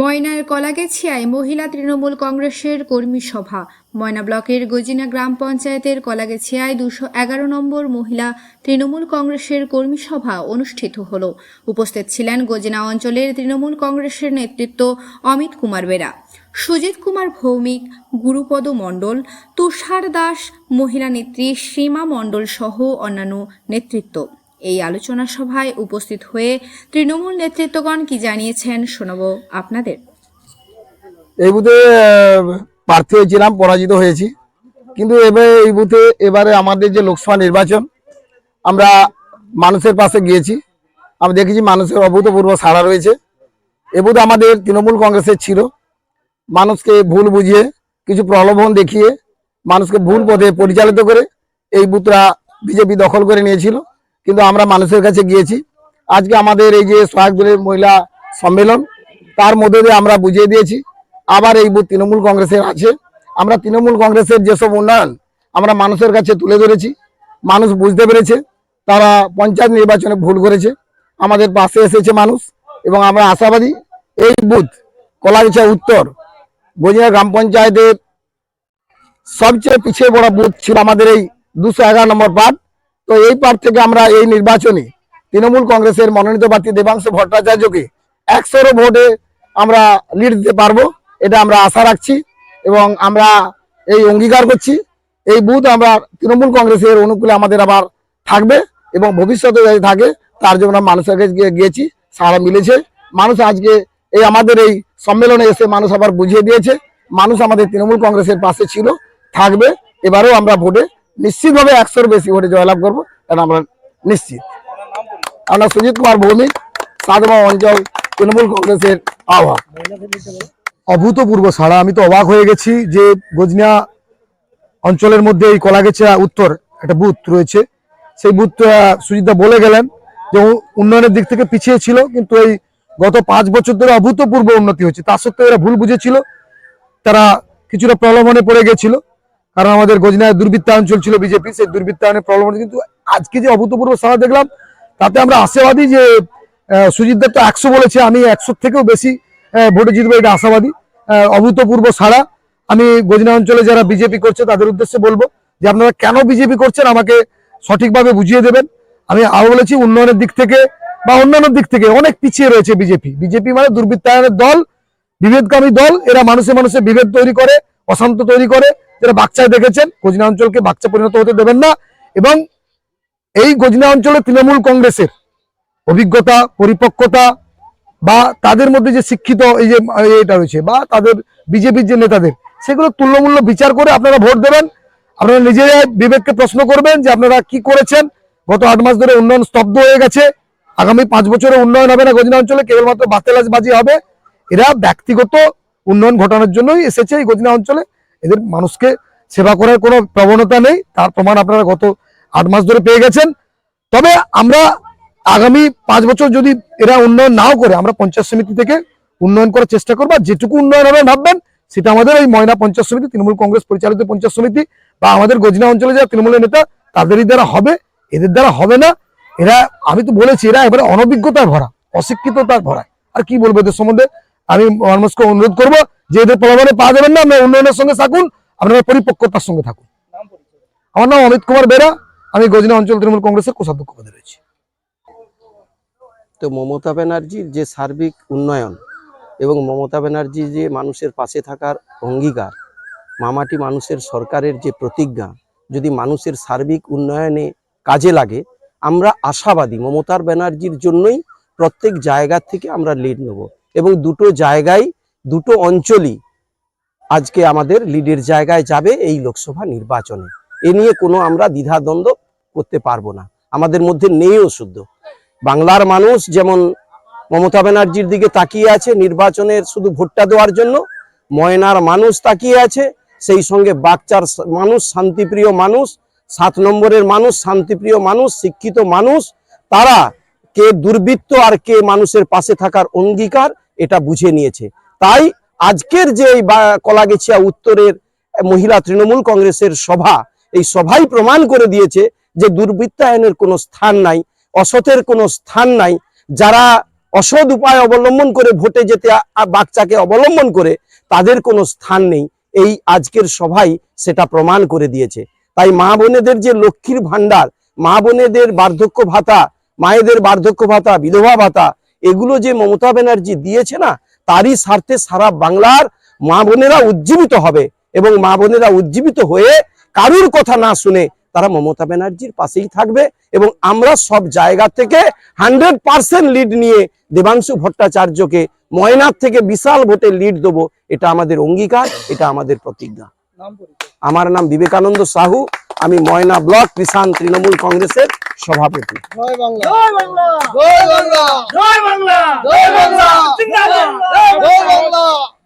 ময়নার কলাগেছিয়ায় মহিলা তৃণমূল কংগ্রেসের কর্মী সভা। ময়না ব্লকের গজিনা গ্রাম পঞ্চায়েতের কলাগেছিয়ায় দুশো এগারো নম্বর মহিলা তৃণমূল কংগ্রেসের কর্মী সভা অনুষ্ঠিত হল। উপস্থিত ছিলেন গজিনা অঞ্চলের তৃণমূল কংগ্রেসের নেতৃত্ব অমিত কুমার বেরা, সুজিত কুমার ভৌমিক, গুরুপদ মণ্ডল, তুষার দাস, মহিলা নেত্রী সীমা মণ্ডল সহ অন্যান্য নেতৃত্ব। এই আলোচনা সভায় উপস্থিত হয়ে তৃণমূল নেতৃত্বগণ কি জানিয়েছেন শোনাব আপনাদের। এই বুথে প্রার্থী হয়েছিলাম, পরাজিত হয়েছি। কিন্তু এবারে এই বুথে, এবারে আমাদের যে লোকসভা নির্বাচন, আমরা মানুষের পাশে গিয়েছি। আমরা দেখেছি মানুষের অভূতপূর্ব সাড়া রয়েছে। এ বুথ আমাদের তৃণমূল কংগ্রেসের ছিল। মানুষকে ভুল বুঝিয়ে, কিছু প্রলোভন দেখিয়ে, মানুষকে ভুল পথে পরিচালিত করে এই বুথরা বিজেপি দখল করে নিয়েছিল। কিন্তু আমরা মানুষের কাছে গিয়েছি। আজকে আমাদের এই যে সহায়ক দলের মহিলা সম্মেলন, তার মধ্যে দিয়ে আমরা বুঝিয়ে দিয়েছি, আবার এই তৃণমূল কংগ্রেসের আছে। আমরা তৃণমূল কংগ্রেসের যেসব উন্নয়ন আমরা মানুষের কাছে তুলে ধরেছি, মানুষ বুঝতে পেরেছে, তারা পঞ্চায়েত নির্বাচনে ভুল করেছে, আমাদের পাশে এসেছে মানুষ এবং আমরা আশাবাদী এই বুথ কলাগিচা উত্তর গজিয়া গ্রাম পঞ্চায়েতের সবচেয়ে পিছিয়ে পড়া বুথ ছিল আমাদের এই দুশো এগারো নম্বর পার্ট। তো এই পার্ট থেকে আমরা এই নির্বাচনে তৃণমূল কংগ্রেসের মনোনীত প্রার্থী দেবাংশু ভট্টাচার্যকে একশোরও ভোটে আমরা লিড দিতে পারব, এটা আমরা আশা রাখছি এবং আমরা এই অঙ্গীকার করছি। এই বুথ আমরা তৃণমূল কংগ্রেসের অনুকূলে আমাদের আবার থাকবে এবং ভবিষ্যতে যদি থাকে, তার জন্য আমরা মানুষের কাছে গিয়ে- গিয়েছি, সারা মিলেছে। মানুষ আজকে এই আমাদের এই সম্মেলনে এসে মানুষ আবার বুঝিয়ে দিয়েছে, মানুষ আমাদের তৃণমূল কংগ্রেসের পাশে ছিল, থাকবে, এবারেও আমরা ভোটে নিশ্চিতভাবে একশোর বেশি ভোটে জয়লাভ করব, এটা আমরা নিশ্চিত। আমরা সুজিত কুমার ভৌমিক সাতমা অঞ্চল, তৃণমূল কংগ্রেসের আহ্বায়ক। অভূতপূর্ব সাড়া। আমি তো অবাক হয়ে গেছি যে গজনিয়া অঞ্চলের মধ্যে এই কলাগেছা উত্তর একটা বুথ রয়েছে। সেই বুথ সুজিতা বলে গেলেন যে উন্নয়নের দিক থেকে পিছিয়ে ছিল, কিন্তু এই গত পাঁচ বছর ধরে অভূতপূর্ব উন্নতি হয়েছে। তা সত্ত্বেও এরা ভুল বুঝেছিল। তারা কিছুটা প্রলোভনে পড়ে গেছিল। কারণ আমাদের গজনায় দুর্বৃত্তায়ন চলছিল বিজেপি, সেই দুর্বৃত্তায়নের প্রলোভনে কিন্তু আজকে যে অভূতপূর্ব সাড়া দেখলাম, তাতে আমরা আশাবাদী যে সুজিত দত্ত একশো বলেছে, আমি একশোর থেকেও বেশি ভোটে জিতবো, এটা আশাবাদী। অভূতপূর্ব সাড়া আমি গজনা অঞ্চলে যারা বিজেপি করছে, তাদের উদ্দেশ্যে বলব যে, আপনারা কেন বিজেপি করছেন, আমাকে সঠিকভাবে বুঝিয়ে দেবেন। আমি আরও বলেছি, উন্নয়নের দিক থেকে বা অন্যান্য দিক থেকে অনেক পিছিয়ে রয়েছে বিজেপি। বিজেপি মানে দুর্বৃত্তায়নের দল বিভেদকামী দল, এরা মানুষে মানুষে বিভেদ তৈরি করে, অশান্ত তৈরি করে যারা বাচ্চায় দেখেছেন গজনা অঞ্চলকে বাচ্চা পরিণত হতে দেবেন না। এবং এই গজনা অঞ্চলে তৃণমূল কংগ্রেসের অভিজ্ঞতা, পরিপক্কতা বা তাদের মধ্যে যে শিক্ষিত এই যে এটা রয়েছে বা তাদের বিজেপির যে নেতাদের, সেগুলো তুল্যমূল্য বিচার করে আপনারা ভোট দেবেন। আপনারা নিজেরা বিবেককে প্রশ্ন করবেন যে আপনারা কি করেছেন। গত আট মাস ধরে উন্নয়ন স্তব্ধ হয়ে গেছে। আগামী পাঁচ বছরে উন্নয়ন হবে না গজনা অঞ্চলে কেবলমাত্র বাতেলাজবাজি হবে। এরা ব্যক্তিগত উন্নয়ন ঘটানোর জন্যই এসেছে এই গজনা অঞ্চলে। এদের মানুষকে সেবা করার কোনো প্রবণতা নেই। তার প্রমাণ আপনারা গত আট মাস ধরে পেয়ে গেছেন। তবে আমরা আগামী পাঁচ বছর যদি এরা উন্নয়ন নাও করে, আমরা পঞ্চায়েত সমিতি থেকে উন্নয়ন করার চেষ্টা করব। যেটুকু উন্নয়ন হবে ভাববেন, সেটা আমাদের এই ময়না পঞ্চায়েত সমিতি, তৃণমূল কংগ্রেস পরিচালিত পঞ্চায়েত সমিতি বা আমাদের গজনা অঞ্চলে যারা তৃণমূলের নেতা, তাদেরই দ্বারা হবে। এদের দ্বারা হবে না। এরা, আমি তো বলেছি, এরা এবারে অনভিজ্ঞতায় ভরা অশিক্ষিততায় ভরা। আর কি বলব এদের সম্বন্ধে? আমি মানুষকে অনুরোধ করব যে এদের প্রলোভনে পা দেবেন না, আপনারা উন্নয়নের সঙ্গে থাকুন, আপনারা পরিপক্কতার সঙ্গে থাকুন। আমার নাম অমিত কুমার বেরা, আমি গজনা অঞ্চল তৃণমূল কংগ্রেসের কোষাধ্যক্ষ পদে রয়েছি। তো মমতা ব্যানার্জির যে সার্বিক উন্নয়ন এবং মমতা ব্যানার্জি যে মানুষের পাশে থাকার অঙ্গীকার, মামাটি মানুষের সরকারের যে প্রতিজ্ঞা, যদি মানুষের সার্বিক উন্নয়নে কাজে লাগে, আমরা আশাবাদী মমতার ব্যানার্জির জন্যই প্রত্যেক জায়গা থেকে আমরা লিড নেব। এবং দুটো জায়গায় দুটো অঞ্চলই আজকে আমাদের লিডের জায়গায় যাবে এই লোকসভা নির্বাচনে। এ নিয়ে কোনো আমরা দ্বিধাদ্বন্দ্ব করতে পারব না। আমাদের মধ্যে নেইও শুদ্ধ বাংলার মানুষ যেমন মমতা ব্যানার্জির দিকে তাকিয়ে আছে নির্বাচনের শুধু ভোটটা দেওয়ার জন্য, ময়নার মানুষ তাকিয়ে আছে, সেই সঙ্গে বাচ্চার মানুষ, শান্তিপ্রিয় মানুষ, সাত নম্বরের মানুষ, শান্তিপ্রিয় মানুষ, শিক্ষিত মানুষ, তারা কে দুর্বৃত্ত আর কে মানুষের পাশে থাকার অঙ্গীকার, এটা বুঝে নিয়েছে। তাই আজকের যে এই কলাগেছিয়া উত্তরের মহিলা তৃণমূল কংগ্রেসের সভা, এই সভাই প্রমাণ করে দিয়েছে যে দুর্বৃত্তায়নের কোনো স্থান নাই, অসতের কোনো স্থান নাই। যারা অসৎ উপায় অবলম্বন করে ভোটে যেতে বাচ্চাকে অবলম্বন করে, তাদের কোনো স্থান নেই। এই আজকের সভাই সেটা প্রমাণ করে দিয়েছে। তাই মা বোনেদের যে লক্ষ্মীর ভান্ডার মা বোনেদের বার্ধক্য ভাতা, মায়েদের বার্ধক্য ভাতা, বিধবা ভাতা, এগুলো যে মমতা ব্যানার্জি দিয়েছে না তারই স্বার্থে সারা বাংলার মা বোনেরা উজ্জীবিত হবে এবং মা বোনেরা উজ্জীবিত হয়ে কারুর কথা না শুনে তারা মমতা ব্যানার্জির পাশেই থাকবে এবং আমরা সব জায়গা থেকে হান্ড্রেড পার্সেন্ট লিড নিয়ে দেবাংশু ভট্টাচার্যকে ময়নার থেকে বিশাল ভোটে লিড দেবো এটা আমাদের অঙ্গীকার এটা আমাদের প্রতিজ্ঞা। আমার নাম বিবেকানন্দ সাহু আমি ময়না ব্লক কিষান তৃণমূল কংগ্রেসের সভাপতি। জয় বাংলা। জয় বাংলা। জয় বাংলা। জয় বাংলা। জয় বাংলা।